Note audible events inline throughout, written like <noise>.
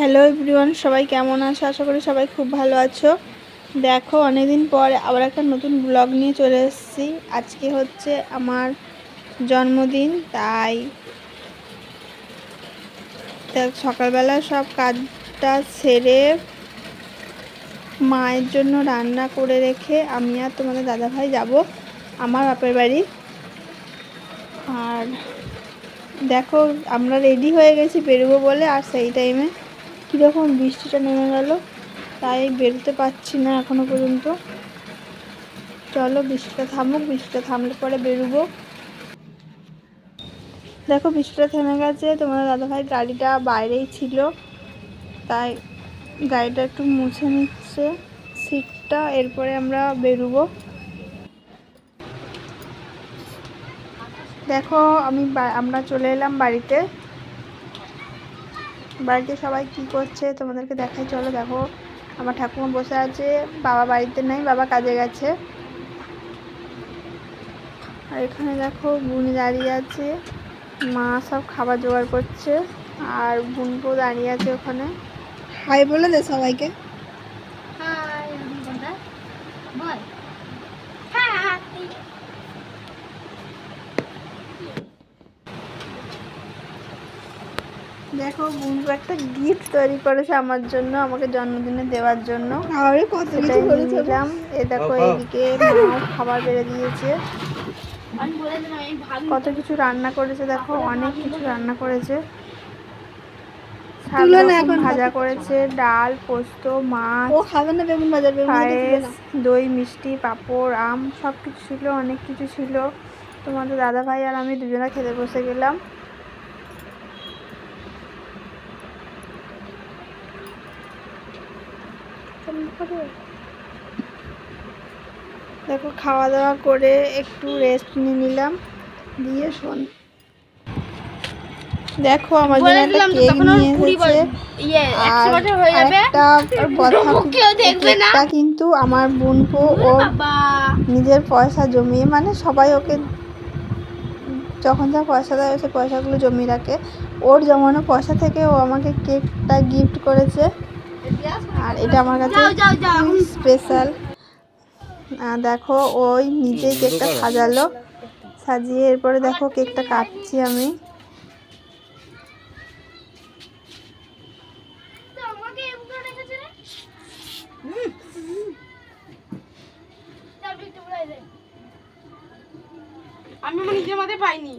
Hello everyone সবাই কেমন আছো? আশা করি সবাই খুব ভালো আছো। দেখো, অনেকদিন পর আবার একটা নতুন ব্লগ নিয়ে চলে এসেছি। আজকে হচ্ছে আমার জন্মদিন, তাই সকালবেলা সব কাজটা সেরে মায়ের জন্য রান্না করে রেখে আমি আর তোমাদের দাদাভাই যাব, আমার বাপের বাড়ি। আর দেখো, আমরা রেডি হয়ে গেছি বেরোবো বলে, আর সেই টাইমে কীরকম বৃষ্টিটা নেমে গেল, তাই বেরোতে পারছি না এখনও পর্যন্ত। চলো বৃষ্টিটা থামুক, বৃষ্টিটা থামলে পরে বেরোবো। দেখো বৃষ্টিটা থেমে গেছে তোমার দাদাভাই গাড়িটা বাইরেই ছিল, তাই গাড়িটা একটু মুছে নিচ্ছে, সিটটা, এরপরে আমরা বেরোবো। দেখো আমি আমরা চলে এলাম বাড়িতে। বাড়িতে সবাই কি করছে তোমাদেরকে দেখাই, চলো দেখো। আমার ঠাকুমা বসে আছে, বাবা বাড়িতে নাই, বাবা কাজে গেছে। আর এখানে দেখো বুনি দাঁড়িয়ে আছে, মা সব খাবার জোগাড় করছে, আর বুনপো দাঁড়িয়ে আছে ওখানে। হাই বলে দে সবাইকে হাই বন্ধুরা বল হাই দেখো বুনপো একটা গিফট তৈরি করেছে আমার জন্য আমাকে জন্মদিনে দেওয়ার জন্য। আরে কত নিয়ে নিলাম। এ দেখো এইদিকে মা খাবার বেড়ে দিয়েছে। আমি বলে দিলাম আমি ভাবি কত কিছু রান্না করেছে দেখো অনেক কিছু রান্না করেছে। সাত না এখন ভাজা করেছে ডাল পোস্ত মাছ। ও খাবে না বেগুন বাজার বেগুন। দই মিষ্টি পাঁপড় আম সব কিছু ছিল অনেক কিছু ছিল। তোমাদের দাদা ভাই আর আমি দুজনে খেতে বসে গেলাম। দেখো খাওয়া দাওয়া করে একটু রেস্ট নিয়ে নিলাম। দিয়ে শোন। দেখো আমার জন্য একটা কেক নিয়ে এসেছে। ইয়ে আর একটা <laughs> কথা কিন্তু আমার বোনপো ও নিজের পয়সা জমিয়ে মানে সবাই ওকে যখন যা পয়সা দেয় সে পয়সাগুলো জমিয়ে রাখে। ওর জমানো পয়সা থেকে ও আমাকে কেকটা গিফট করেছে। আর এটা আমার কাছে স্পেশাল দেখো, ওই নিজেই কেকটা সাজালো। সাজিয়ে এরপরে দেখো, কেকটা কাটছি আমি। পাইনি।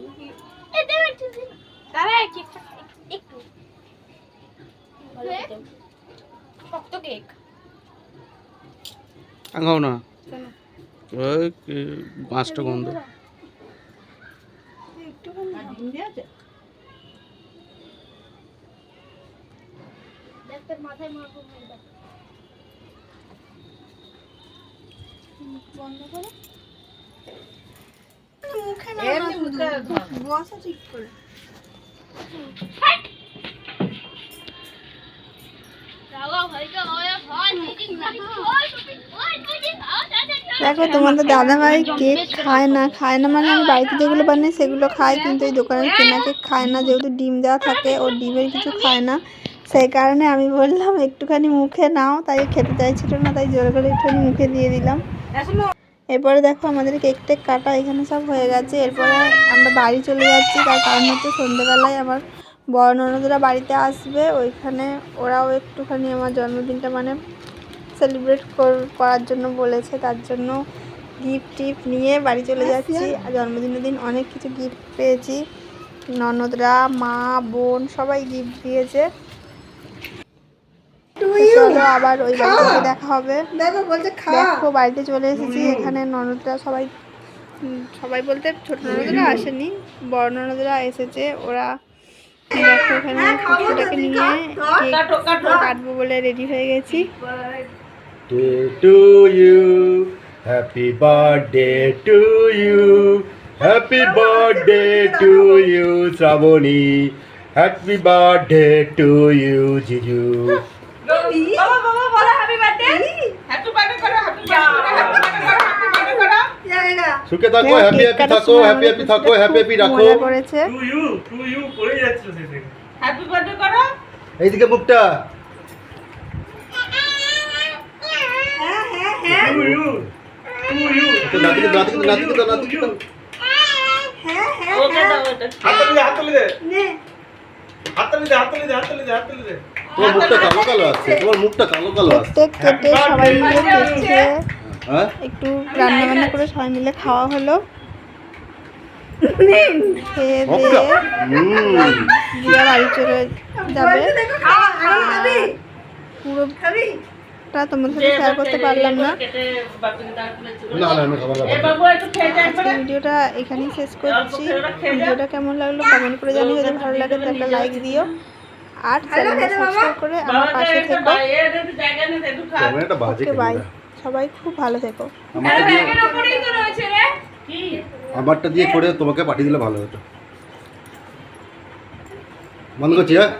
কেক না। ওই পাঁচটা গন্ধ। করে। বসা ঠিক করে। দেখো, তোমাদের দাদা ভাই কেক খায় না খায় না মানে আমি বাড়িতে যেগুলো বানাই সেগুলো খায়, কিন্তু এই দোকানের কেনা কেক খায় না, যেহেতু ডিম দেওয়া থাকে, ও ডিমের কিছু খায় না। সেই কারণে আমি বললাম, একটুখানি মুখে নাও। তাই খেতে চাইছিল না, তাই জোর করে একটুখানি মুখে দিয়ে দিলাম। এরপরে দেখো, আমাদের কেক টেক কাটা এখানে সব হয়ে গেছে। এরপরে আমরা বাড়ি চলে যাচ্ছি, তার কারণ হচ্ছে সন্ধ্যেবেলায় আমার বড় ননদরা বাড়িতে আসবে ওইখানে ওরাও একটুখানি আমার জন্মদিনটা মানে সেলিব্রেট করার জন্য বলেছে তার জন্য গিফট টিফট নিয়ে বাড়ি চলে যাচ্ছি। আর জন্মদিনের দিন অনেক কিছু গিফট পেয়েছি। ননদরা মা বোন সবাই গিফট দিয়েছে। চলো আবার ওই বাড়িতে দেখা হবে। দেখো বলছে খা। দেখো বাড়িতে চলে এসেছি। এখানে ননদরা সবাই সবাই বলতে ছোট ননদরা আসেনি। বড় ননদরা এসেছে। ওরা দেখো এখানে কুকুরটাকে নিয়ে কেক কাটবো বলে রেডি হয়ে গেছি to you, happy birthday to you, happy birthday to you, Shravani, happy birthday to you, Jiju. বাবা বাবা বলো হ্যাপি বার্থডে হ্যাপি বার্থডে করো হ্যাপি বার্থডে হ্যাপি বার্থডে করো হ্যাপি বার্থডে করো জায়গা সুখে থাকো হ্যাপি হ্যাপি থাকো হ্যাপি হ্যাপি থাকো হ্যাপি হ্যাপি রাখো। মজা করেছে হ্যাপি বার্থডে করো এইদিকে মুখটা। তো নাতিকে নাতিকে নাতিকে নাতিকে ওকে দাও এটা। হাততালি দে হাততালি দে হাততালি দে তোমার মুখটা কালো কালো আছে তোমার মুখটা কালো কালো আছে কেটে সবাই মিলে একটু রান্না বান্না করে সবাই মিলে খাওয়া হলো। খেয়ে দিয়ে বাড়ি চলে যাবে। পুরোটা সাথে শেয়ার করতে পারলাম না। ভিডিওটা এখানেই শেষ করছি। ভিডিওটা কেমন লাগল কমেন্ট করে জানিও। যদি ভালো লাগে তো একটা লাইক দিও। আর চ্যানেলটা সাবস্ক্রাইব করে আমার পাশে থেকো। ওকে বাই সবাই খুব ভালো থেকো। আমারটা দিয়ে উপরেই তো রয়েছে রে। কি? আমারটা দিয়ে করে তোমাকে পাঠিয়ে দিলে ভালো হতো। বন্ধ করছি হ্যাঁ।